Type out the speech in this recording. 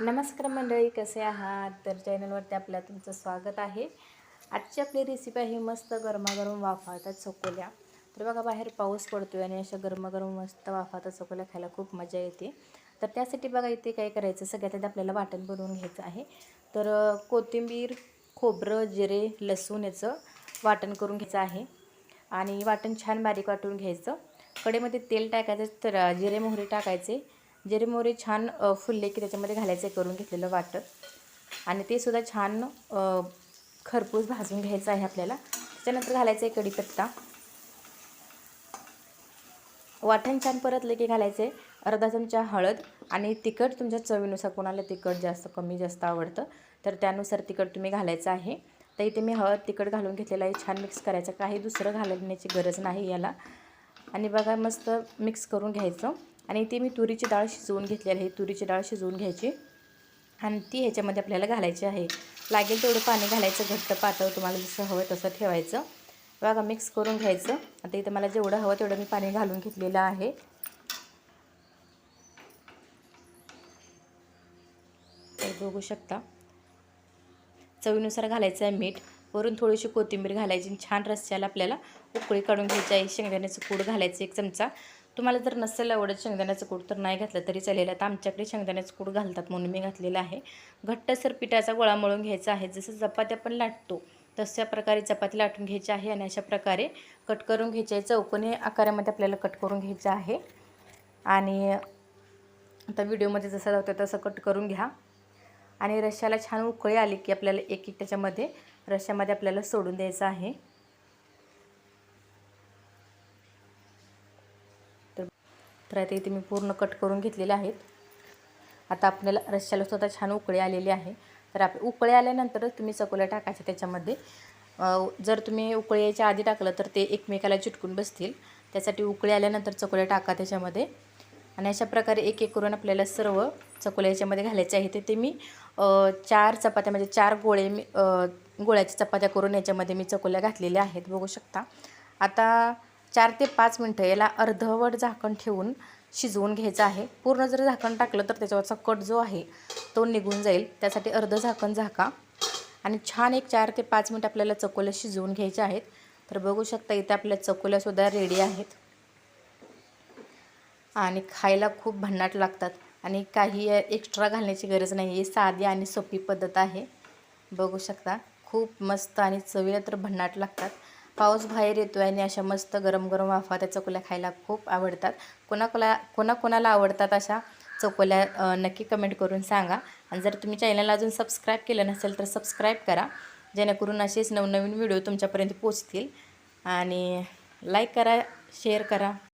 नमस्कार मंडळी कसे आहात? तर चॅनलवरती आपल्या तुमचं स्वागत आहे. आजची आपली रेसिपी आहे मस्त गरमागरम वाफाळतात चकोल्या. तर बघा बाहेर पाऊस पडतो आहे आणि अशा गरमागरम मस्त वाफाळतात चकोल्या खायला खूप मजा येते. तर त्यासाठी बघा इथे काय करायचं सगळ्यात आधी आपल्याला वाटण बनवून घ्यायचं आहे. तर कोथिंबीर खोबरं जिरे लसूण याचं वाटण करून घ्यायचं आहे. आणि वाटण छान बारीक वाटून घ्यायचं. कडेमध्ये तेल टाकायचं तर जिरे मोहरी टाकायचे. जिरे मोहरी छान फुलले की त्याच्यामध्ये घालायचं करून घेतलेलं वाटण. आणि ते सुद्धा छान खरपूस भाजून घ्यायचं आहे आपल्याला. त्याच्यानंतर घालायचं आहे कढीपत्ता. वाटण छान परतले की घालायचे अर्धा चमचा हळद आणि तिखट तुमच्या चवीनुसार कोणाला तिखट जास्त कमी जास्त आवडतं तर त्यानुसार तिखट तुम्ही घालायचं आहे. तर इथे मी हळद तिखट घालून घेतलेलं आहे छान मिक्स करायचं. काही दुसरं घालण्याची गरज नाही याला. आणि बघा मस्त मिक्स करून घ्यायचं. आणि ते मी तुरीची डाळ शिजवून घेतलेली आहे. तुरीची डाळ शिजवून घ्यायची. आणि ती ह्याच्यामध्ये आपल्याला घालायची आहे. लागेल तेवढं पाणी घालायचं घट्ट पातळ तुम्हाला जसं हवं तसं ठेवायचं. बघा मिक्स करून घ्यायचं. आता इथं मला जेवढं हवं तेवढं मी पाणी घालून घेतलेलं आहे. तर बघू शकता. चवीनुसार घालायचं आहे मीठ. वरून थोडीशी कोथिंबीर घालायची आणि छान रस्स्याला आपल्याला उकळी काढून घ्यायची आहे. शेंगदाण्याचं कूड घालायचं एक चमचा. तुम्हाला जर नसेल आवडत शेंगदाण्याचं कूड तर नाही घातलं तरी चालेल. आता आमच्याकडे शेंगदाण्याचं कूड घालतात म्हणून मी घातलेलं आहे. घट्टसर पिठाचा गोळा मळून घ्यायचा आहे. जसं चपात्या पण लाटतो तशा प्रकारे चपाती लाटून घ्यायची आहे आणि अशा प्रकारे कट करून घ्यायची आहे. चौकोनी आकारामध्ये आपल्याला कट करून घ्यायचं आहे. आणि आता व्हिडिओमध्ये जसं जातो तसं कट करून घ्या. आणि रश्याला छान उकळी आली की आपल्याला एक एक त्याच्यामध्ये रश्यामध्ये आपल्याला सोडून द्यायचं आहे. तर आता इथे मी पूर्ण कट करून घेतलेले आहेत. आता आपल्याला रश्याला स्वतः छान उकळी आलेली आहे. तर आप उकळी आल्यानंतरच तुम्ही चकोल्या टाकायच्या त्याच्यामध्ये. जर तुम्ही उकळी यायच्या आधी टाकलं तर ते एकमेकाला चिटकून बसतील. त्यासाठी उकळी आल्यानंतर चकोल्या टाका त्याच्यामध्ये. आणि अशा प्रकारे एक एक करून आपल्याला सर्व चकोल्या याच्यामध्ये घालायचे आहे. ते ते मी चार चपात्या म्हणजे चार गोळे मी गोळ्याच्या चपात्या करून याच्यामध्ये मी चकोल्या घातलेल्या आहेत. बघू शकता. आता चार ते पाच मिनटं याला अर्धवट झाकण ठेवून शिजवून घ्यायचं आहे. पूर्ण जर झाकण टाकलं तर त्याच्यावरचा कट जो आहे तो निघून जाईल. त्यासाठी अर्ध झाकण झाका आणि छान एक चार ते पाच मिनटं आपल्याला चकोल्या शिजवून घ्यायच्या आहेत. तर बघू शकता इथे आपल्या चकोल्यासुद्धा रेडी आहेत. आणि खायला खूप भन्नाट लागतात आणि काही एक्स्ट्रा घालण्याची गरज नाही. आहे साधी आणि सोपी पद्धत आहे. बघू शकता खूप मस्त आणि चवीला तर भन्नाट लागतात. पाऊस बाहेर येतो आहे आणि अशा मस्त गरम गरम वाफा त्या चकोल्या खायला खूप आवडतात. कोणाकोला कोणाकोणाला आवडतात अशा चकोल्या नक्की कमेंट करून सांगा. आणि जर तुम्ही चॅनलला अजून सबस्क्राईब केलं नसेल तर सबस्क्राईब करा. जेणेकरून असेच नवनवीन व्हिडिओ तुमच्यापर्यंत पोचतील. आणि लाईक करा शेअर करा.